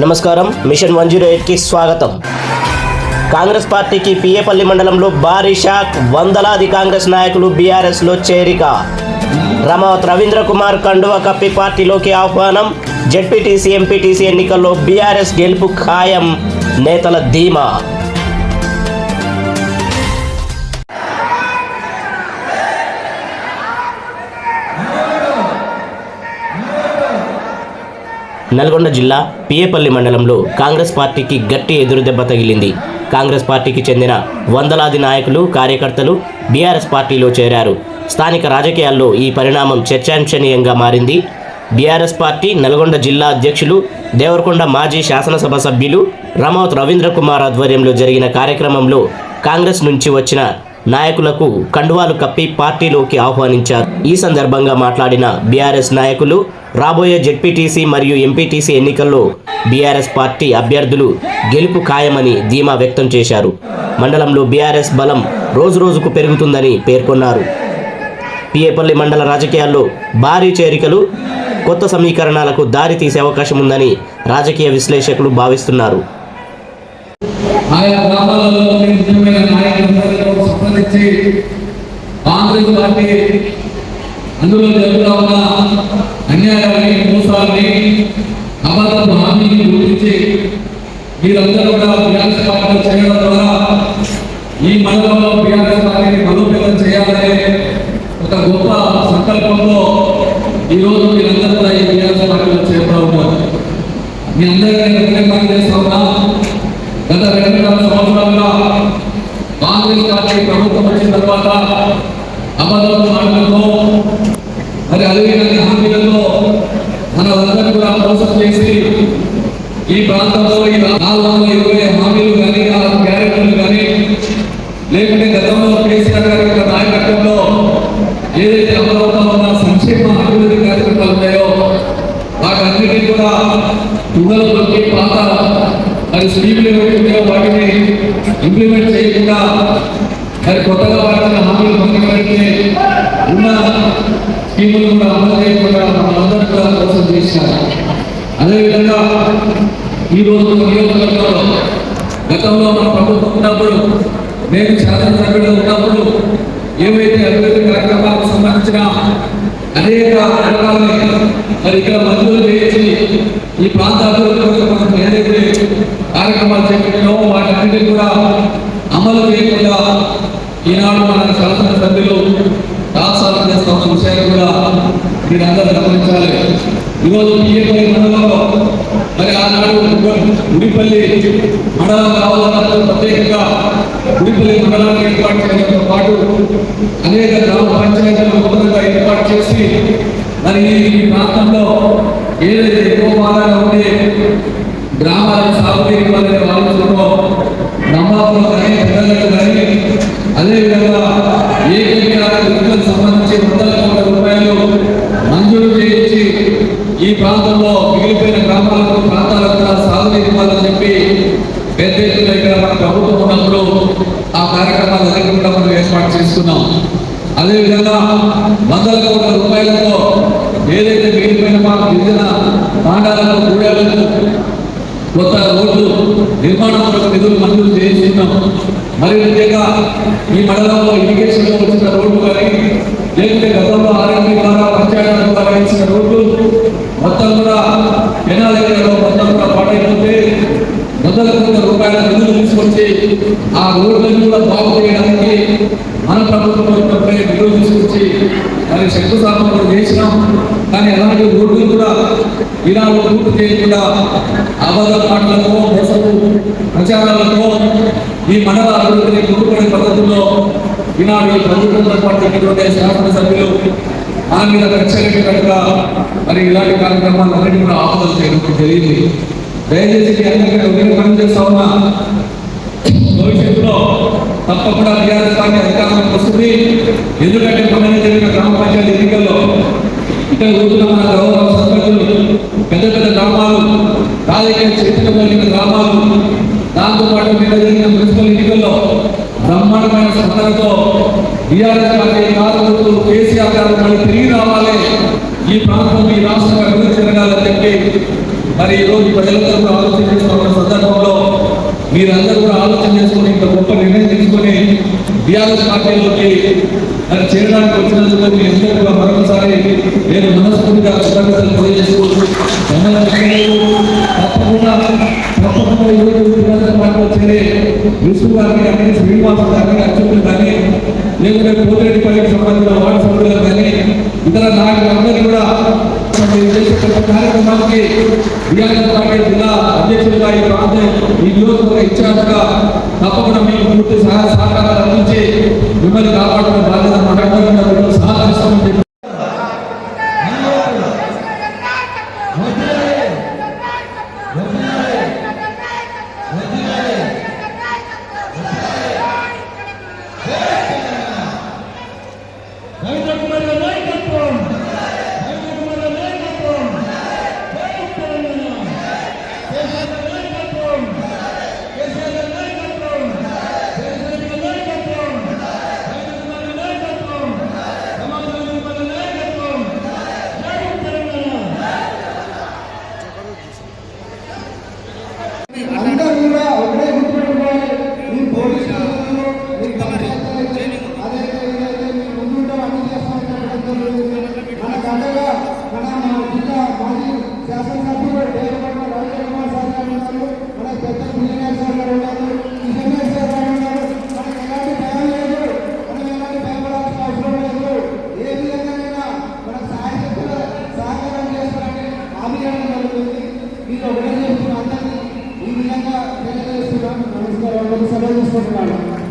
నమస్కారం. Machine one zero ఎయిట్కి స్వాగతం. కాంగ్రెస్ పార్టీకి పిఏపల్లి మండలంలో భారీ షాక్. వందలాది కాంగ్రెస్ నాయకులు బీఆర్ఎస్లో చేరిక. రమావత్ రవీంద్ర కుమార్ కండువా కప్పి పార్టీలోకి ఆహ్వానం. జెడ్పీటీసీ ఎంపీటీసీ ఎన్నికల్లో బీఆర్ఎస్ గెలుపు ఖాయం. నేతల ధీమా. నల్గొండ జిల్లా పియేపల్లి మండలంలో కాంగ్రెస్ పార్టీకి గట్టి ఎదురుదెబ్బ తగిలింది. కాంగ్రెస్ పార్టీకి చెందిన వందలాది నాయకులు కార్యకర్తలు బీఆర్ఎస్ పార్టీలో చేరారు. స్థానిక రాజకీయాల్లో ఈ పరిణామం చర్చాంశనీయంగా మారింది. బీఆర్ఎస్ పార్టీ నల్గొండ జిల్లా అధ్యక్షులు దేవరకొండ మాజీ శాసనసభ సభ్యులు రమౌత్ రవీంద్ర కుమార్ ఆధ్వర్యంలో జరిగిన కార్యక్రమంలో కాంగ్రెస్ నుంచి వచ్చిన నాయకులకు కండువాలు కప్పి పార్టీలోకి ఆహ్వానించారు. ఈ సందర్భంగా మాట్లాడిన బీఆర్ఎస్ నాయకులు రాబోయే జెడ్పీటీసీ మరియు ఎంపీటీసీ ఎన్నికల్లో బీఆర్ఎస్ పార్టీ అభ్యర్థులు గెలుపు ఖాయమని ధీమా వ్యక్తం చేశారు. మండలంలో బీఆర్ఎస్ బలం రోజురోజుకు పెరుగుతుందని పేర్కొన్నారు. పిఏపల్లి మండల రాజకీయాల్లో భారీ చేరికలు కొత్త సమీకరణాలకు దారి తీసే అవకాశం ఉందని రాజకీయ విశ్లేషకులు భావిస్తున్నారు. ఆయా గ్రామాలలో సంబంధించి కాంగ్రెస్ పార్టీ అందులో జరుగుతూ ఉన్న అన్యాయాన్ని మోసాలని అబద్ధపు హామీని గుర్తించి మీరందరూ కూడా బీఆర్ఎస్ పార్టీలో చేయడం ద్వారా ఈ మండలంలో బీఆర్ఎస్ పార్టీని బలోపేతం చేయాలనే ఒక గొప్ప సంకల్పంలో ఈరోజు మీరందరూ కూడా ఈ బీఆర్ఎస్ పార్టీలో చేరుతా ఉన్నారు. మీ అందరికీ నేను చేస్తా ఉన్నా. గత రెండు సంవత్సరాలుగా కాంగ్రెస్ పార్టీ ప్రభుత్వం వచ్చిన తర్వాత అబద్ధపు మాటలతో మరి అదేవిధంగా హామీలతో మనలందరూ కూడా మోసం చేసి ఈ ప్రాంతంలో ఈ నాలుగు వందల ఇరవై హామీలు కానీ నాలుగు క్యారెక్టర్లు కానీ లేకుంటే గతంలో కేసీఆర్ గారి యొక్క నాయకత్వంలో ఏదైతే అమలవుతా ఉన్న సంక్షేమ అభివృద్ధి కార్యక్రమాలు ఉన్నాయో వాటన్నిటినీ కూడా తుంగలు తొక్కి పాత మరి స్కీమ్లు ఏవైతే ఉన్నాయో వాటిని ఇంప్లిమెంట్ చేయకుండా మరి కొత్తగా వాటిని హామీలు పొంది పెడితే ఉన్న స్కీములు కూడా అమలు చేయకుండా మనందరూ కూడా మోసం చేశారు అదేవిధంగా ఈ రోజు నియోజకవర్గంలో గతంలో మన ప్రభుత్వం ఉన్నప్పుడు నేను శాసనసభ్యులు ఉన్నప్పుడు ఏవైతే అభివృద్ధి కార్యక్రమాలకు సంబంధించిన అనేక రకాలని మరి ఇక్కడ మంజూరు చేయించి ఈ ప్రాంత అభివృద్ధి కోసం ఏదైతే కార్యక్రమాలు చేపట్టినో వాటన్నిటిని కూడా అమలు చేయకుండా ఈనాడు మన శాసనసభ్యులు రాష్ట్రాలు చేస్తాం విషయాన్ని కూడా మీరు అందరూ గమనించాలి ఈరోజు పిఏపల్లి మండలంలో మరి ఆనాడు గుడిపల్లి మండలం కావాలన్నప్పుడు ప్రత్యేకంగా గుడిపల్లి మండలాన్ని ఏర్పాటు చేయడంతో పాటు అనేక గ్రామ పంచాయతీలు నూతనంగా ఏర్పాటు చేసి మరి ఈ ప్రాంతంలో ఏదైతే ఎక్కువ బాగా ఉండే గ్రామాల సాగునీరు వాళ్ళని ఆలోచనలో నమ్మకంలో కానీ పిల్లలకు కానీ అదేవిధంగా ఏకైక వృత్తులకు సంబంధించి వందల కోట్ల రూపాయలు మంజూరు చేయించి ఈ ప్రాంతంలో మిగిలిపోయిన గ్రామాలకు ప్రాంతాలకు కూడా సాగునీరు ఇవ్వాలని చెప్పి పెద్ద ఎత్తున ఇక్కడ మన ప్రభుత్వం ఉన్నప్పుడు ఆ కార్యక్రమాలు అన్ని కూడా మనం ఏర్పాటు చేసుకున్నాం. అదేవిధంగా వందల కోట్ల రూపాయలతో ఏదైతే మిగిలిపోయిన మా గిరిజన తాండాలకు గూడాలకు కొత్త రోడ్లు నిర్మాణం నిధులు మంజూరు చేయించుకున్నాం. మరి ముఖ్యంగా ఈ మండలంలో ఇరిగేషన్లో వచ్చిన రోడ్లు కానీ లేకుంటే గతంలో ఆర్ఎంపీ ద్వారా పంచాయతీ ద్వారా ఇచ్చిన రోడ్లు కోట్ల రూపాయల నిధులు తీసుకొచ్చి ఆ రోడ్లను కూడా బాగు చేయడానికి మన ప్రభుత్వం ఉన్నప్పుడే నిధులు తీసుకొచ్చి మరి శంకుస్థాపన కూడా చేసినాం. కానీ అలాంటి రోడ్లు కూడా ఈనాడు పూర్తి చేయకుండా అబద్ధ మాటలతో మోసపు ప్రచారాలతో ఈ మండల అభివృద్ధిని ముందుపడే పద్ధతుల్లో ఈనాడు ఈ ప్రభుత్వంతో పాటు ఇటువంటి శాసనసభ్యులు మన మీద కక్షగా మరి ఇలాంటి కార్యక్రమాలు అన్నిటి కూడా ఆపదలు చేయడం జరిగింది. దయచేసి అందరికీ ఒకటే పని చేస్తా ఉన్నా భవిష్యత్తులో తప్పకుండా టీఆర్ఎస్ పార్టీ అధికారంలోకి వస్తుంది. ఎందుకంటే మొన్న జరిగిన గ్రామ పంచాయతీ ఎన్నికల్లో ఇక్కడ కూర్చున్న మన గౌరవ సర్పంచులు. పెద్ద పెద్ద గ్రామాలు రాజకీయ చరిత్ర కలిగిన గ్రామాలు. దాంతోపాటు నిన్న జరిగిన మున్సిపల్ ఎన్నికల్లో బ్రహ్మాండమైన స్పందనతో టీఆర్ఎస్ పార్టీ కార్యకర్తలు కేసీఆర్ గారు మళ్ళీ తిరిగి రావాలి. ఈ ప్రాంతం ఈ రాష్ట్రం మరి ఈరోజు ప్రజలందరూ కూడా ఆలోచన చేసుకున్న సందర్భంలో మీరందరూ కూడా ఆలోచన చేసుకుని ఇంత గొప్ప నిర్ణయం తీసుకుని బీఆర్ఎస్ పార్టీలోకి అది చేయడానికి వచ్చినందుకు మీ అందరూ కూడా మరొకసారి నేను మనస్ఫూర్తిగా కృతజ్ఞతలు తెలియజేసుకుంటూ తప్పకుండా తప్పకుండా ఈ రోజు బీఆర్ఎస్ పార్టీలో చేరే విష్ణు గారిని కానీ శ్రీనివాస గారిని అచ్యుతులు కానీ లేకుంటే పోతిరెడ్డిపల్లికి సంబంధించిన వార్డు సభ్యులు కానీ ఇతర నాయకులందరూ కూడా మీరు కార్యక్రమానికి బీఆర్ఎస్ పార్టీ జిల్లా అధ్యక్షులుగా ఈ ప్రాంతం ఈ నియోజకవర్గ ఇన్ఛార్జ్గా తప్పకుండా మీకు పూర్తి సహాయ సహకారాలు అందించి మిమ్మల్ని కాపాడుతున్న బాధ్యత మనందరం సహకరిస్తామని చెప్పి అందరూ కూడా ఒకటే గుర్తుపెట్టుకోవాలి మీ పోలీస్ స్టేషన్లో మీ పంచాయతీలో అదే ఏదైతే మీ ముందుంటే అన్ని చేస్తామని మన గంటగా మన మా జిల్లా మాజీ శాసనసభ్యులు దేవపట్ల రాజేంద్ర కుమార్ సార్ గారు ఉన్నారు మన పెద్ద ఇంజనీర్ సార్ గారు ఉన్నారు ఇంజనీర్ సార్ గారు ఉన్నారు మనకి ఎలాంటి భయం లేదు మనం ఎలాంటి భయపడాల్సిన అవసరం లేదు ఏ విధంగానైనా మన సహాయ శక్తుల సహకారం చేస్తారని హామీ ఇవ్వడం జరుగుతుంది మీరు ఒకటే చెప్తున్న అందరినీ ఈ విధంగా తెలియజేస్తున్నాను నమస్కారం సెలవు